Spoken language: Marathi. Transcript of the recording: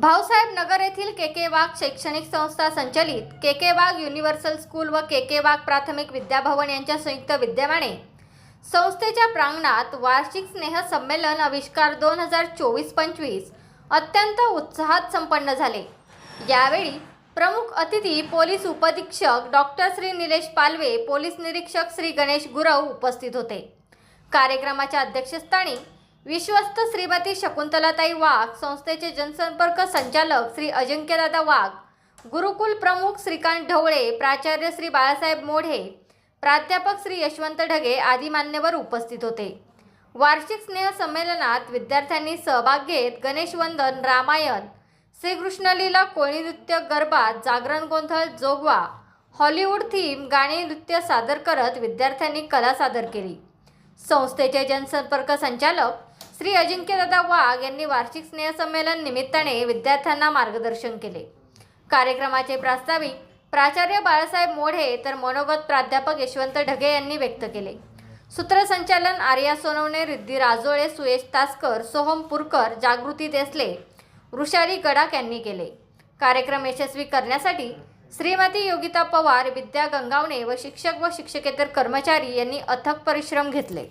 भाऊसाहेब नगर येथील के के वाघ शैक्षणिक संस्था संचलित के के वाघ युनिव्हर्सल स्कूल व के के वाघ प्राथमिक विद्याभवन यांच्या संयुक्त विद्यमाने. संस्थेच्या प्रांगणात वार्षिक स्नेह संमेलन आविष्कार दोन हजार चोवीस पंचवीस अत्यंत उत्साहात संपन्न झाले. यावेळी प्रमुख अतिथी पोलीस उपधीक्षक डॉक्टर श्री निलेश पालवे पोलीस निरीक्षक श्री गणेश गुरव उपस्थित होते. कार्यक्रमाच्या अध्यक्षस्थानी विश्वस्त श्रीमती शकुंतलाताई वाघ संस्थेचे जनसंपर्क संचालक श्री अजिंक्यदादा वाघ गुरुकुल प्रमुख श्रीकांत ढवळे प्राचार्य श्री बाळासाहेब मोढे प्राध्यापक श्री यशवंत ढगे आदी मान्यवर उपस्थित होते. वार्षिक स्नेह संमेलनात विद्यार्थ्यांनी सहभाग घेत गणेशवंदन रामायण श्रीकृष्णलीला कोळी नृत्य गरबा जागरण गोंधळ जोगवा हॉलिवूड थीम गाणी नृत्य सादर करत विद्यार्थ्यांनी कला सादर केली. संस्थेचे जनसंपर्क संचालक श्री अजिंक्यदादा वाघ यांनी वार्षिक स्नेहसंमेलन निमित्ताने विद्यार्थ्यांना मार्गदर्शन केले. कार्यक्रमाचे प्रास्ताविक प्राचार्य बाळासाहेब मोढे तर मनोगत प्राध्यापक यशवंत ढगे यांनी व्यक्त केले. सूत्रसंचालन आर्या सोनवणे रिद्धी राजोळे सुयश तासकर सोहम पुरकर जागृती देसले वृषाली गडाक यांनी केले. कार्यक्रम यशस्वी करण्यासाठी श्रीमती योगिता पवार विद्या गंगावणे व शिक्षक व शिक्षकेतर कर्मचारी यांनी अथक परिश्रम घेतले.